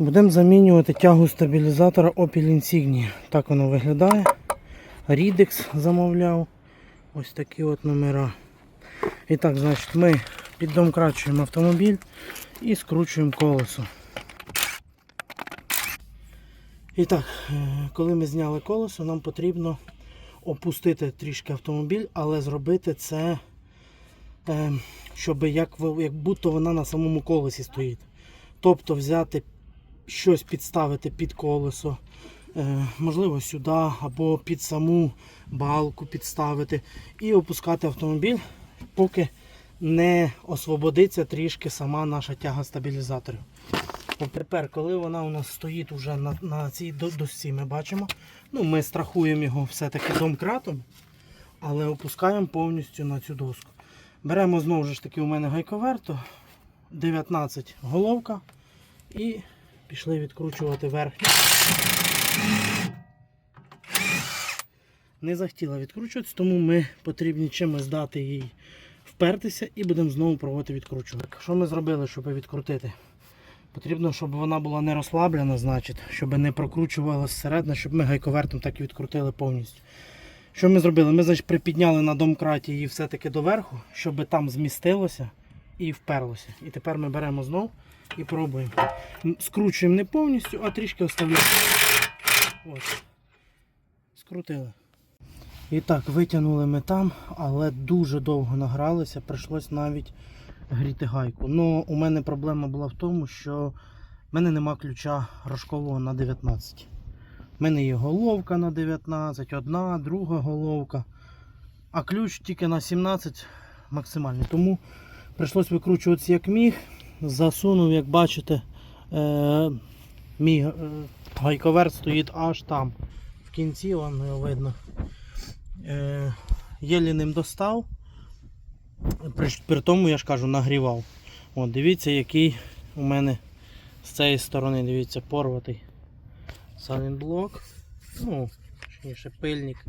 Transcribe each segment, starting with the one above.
Будемо замінювати тягу стабілізатора Opel Insignia. Так воно виглядає. Рідекс замовляв. Ось такі от номера. І так, значить, ми піддомкрачуємо автомобіль і скручуємо колесо. І так, е, коли ми зняли колесо, нам потрібно опустити трішки автомобіль, але зробити це, е, щоб як, як будто вона на самому колесі стоїть. Тобто взяти щось підставити під колесо, е, можливо, сюди або під саму балку підставити і опускати автомобіль, поки не освободиться трішки сама наша тяга стабілізаторів. Тепер, коли вона у нас стоїть уже на, на цій досці, ми бачимо, ну, ми страхуємо його все-таки домкратом, але опускаємо повністю на цю доску. Беремо знову ж таки у мене гайковерто, 19 головка і пішли відкручувати верхню. Не захотіла відкручуватися, тому ми потрібні чимось дати їй впертися і будемо знову пробувати відкручувати. Що ми зробили, щоб відкрутити? Потрібно, щоб вона була не розслаблена, значить, щоб не прокручувалася зсередини, щоб ми гайковертом так і відкрутили повністю. Що ми зробили? Ми значить, припідняли на домкраті її все-таки доверху, щоб там змістилося і вперлося. І тепер ми беремо знов і пробуємо. Скручуємо не повністю, а трішки оставляємо. Ось. Скрутили. І так, витягнули ми там, але дуже довго награлися, прийшлось навіть гріти гайку. Ну, у мене проблема була в тому, що в мене нема ключа рожкового на 19. У мене є головка на 19, одна, друга головка. А ключ тільки на 17 максимальний. Тому прийшлось викручуватися як міг. Засунув, як бачите, е, мій е, гайковерт стоїть аж там. В кінці воно його видно. Е, єлі ним достав. При, при тому, я ж кажу, нагрівав. От, дивіться, який у мене з цієї сторони, дивіться, порватий салінблок. Ну, точніше, пильник.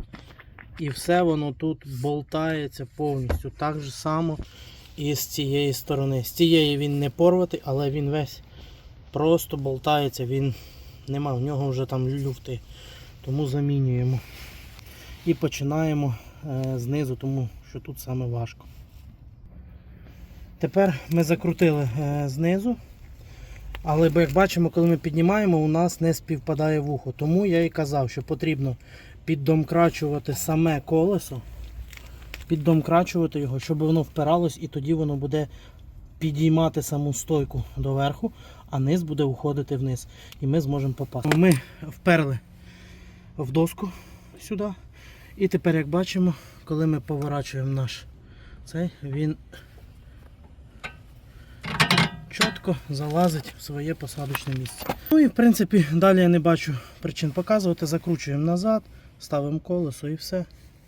І все воно тут болтається повністю. Так же само і з цієї сторони. З цієї він не порватий, але він весь просто болтається, він нема, в нього вже там люфти. Тому замінюємо. І починаємо е, знизу, тому що тут саме важко. Тепер ми закрутили е, знизу. Але як бачимо, коли ми піднімаємо, у нас не співпадає вухо. Тому я і казав, що потрібно піддомкрачувати саме колесо, піддомкрачувати його, щоб воно впиралось і тоді воно буде підіймати саму стойку доверху, а низ буде уходити вниз. І ми зможемо попасти. Ми вперли в доску сюди. І тепер, як бачимо, коли ми поворачуємо наш цей, він чітко залазить в своє посадочне місце. Ну і в принципі далі я не бачу причин показувати. Закручуємо назад, ставимо колесо і все.